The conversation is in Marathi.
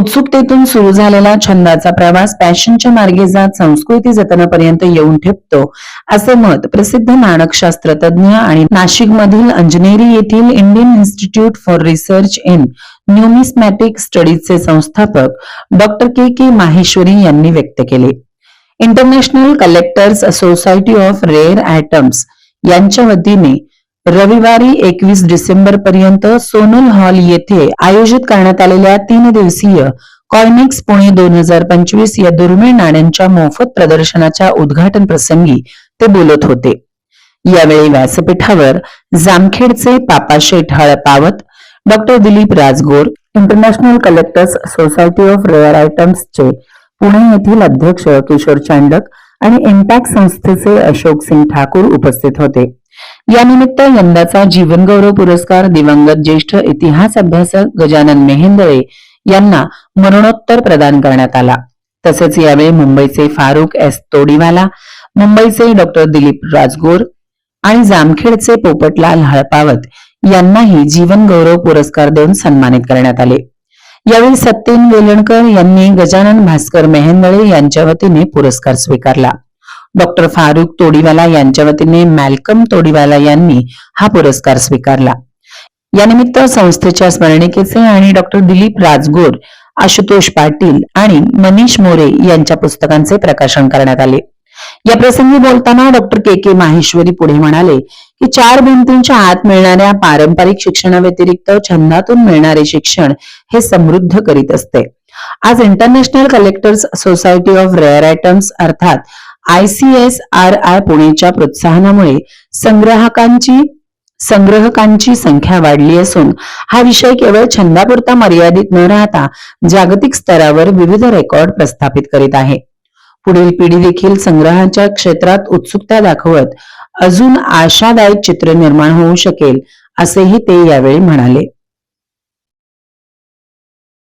उत्सुकतेतून सुरू झालेला छंदाचा प्रवास पॅशनच्या मार्गे जात संस्कृती जतनापर्यंत येऊन ठेपतो असे मत प्रसिद्ध नाणकशास्त्र तज्ज्ञ आणि नाशिकमधील अंजनेरी येथील Indian institute for research in numismatic स्टडीजचे संस्थापक डॉक्टर के के माहेश्वरी यांनी व्यक्त केले. International collectors society of rare items यांच्या वतीने रविवारी एकवीस डिसेंबर पर्यंत सोनल हॉल येथे आयोजित करण्यात आलेल्या तीन दिवसीय कॉयनिक्स पुणे दोन हजार पंचवीस या दुर्मिळ नाण्यांच्या मोफत प्रदर्शनाच्या उद्घाटन प्रसंगी ते बोलत होते. यावेळी व्यासपीठावर जामखेडचे Papasheth Halpawat doctor Dilip Rajgor international collectors society of rare आयटम्सचे Pune येथील अध्यक्ष किशोर चांडक आणि इम्पॅक्ट संस्थेचे अशोक सिंग ठाकूर उपस्थित होते. यानिमित्त यंदाचा जीवनगौरव पुरस्कार दिवंगत ज्येष्ठ इतिहास अभ्यासक गजानन मेहेंदळे यांना मरणोत्तर प्रदान करण्यात आला. तसेच यावेळी मुंबईचे फारुख एस तोडीवाला मुंबईचे डॉक्टर दिलीप राजगोर आणि जामखेडचे पोपटलाल हळपावत यांनाही जीवन गौरव पुरस्कार देऊन सन्मानित करण्यात आले. यावेळी सत्येन वेलणकर यांनी गजानन भास्कर मेहेंदळे यांच्या वतीने पुरस्कार स्वीकारला. डॉक्टर फारुक तोडीवाला यांच्या वतीने मॅल्कम तोडीवाला यांनी हा पुरस्कार स्वीकारला. यानिमित्त संस्थेच्या स्मरणिकेचे आणि डॉक्टर दिलीप राजगोर आशुतोष पाटील आणि मनीष मोरे यांच्या पुस्तकांचे प्रकाशन करण्यात आले. या प्रसंगी बोलताना डॉक्टर के के माहेश्वरी पुढे म्हणाले की चार भिंतींच्या आत मिळणाऱ्या पारंपरिक शिक्षणाव्यतिरिक्त छंदातून मिळणारे शिक्षण हे समृद्ध करीत असते. आज international collectors society of rare items अर्थात आयसीएस आर आय पुणेच्या प्रोत्साहनामुळे संग्राहकांची संग्रहकांची संख्या वाढली असून हा विषय केवळ छंदापुरता मर्यादित न राहता जागतिक स्तरावर विविध रेकॉर्ड प्रस्थापित करीत आहे. पुढील पिढी देखील संग्रहाच्या क्षेत्रात उत्सुकता दाखवत अजून आशादायक चित्र निर्माण होऊ शकेल असेही ते यावेळी म्हणाले.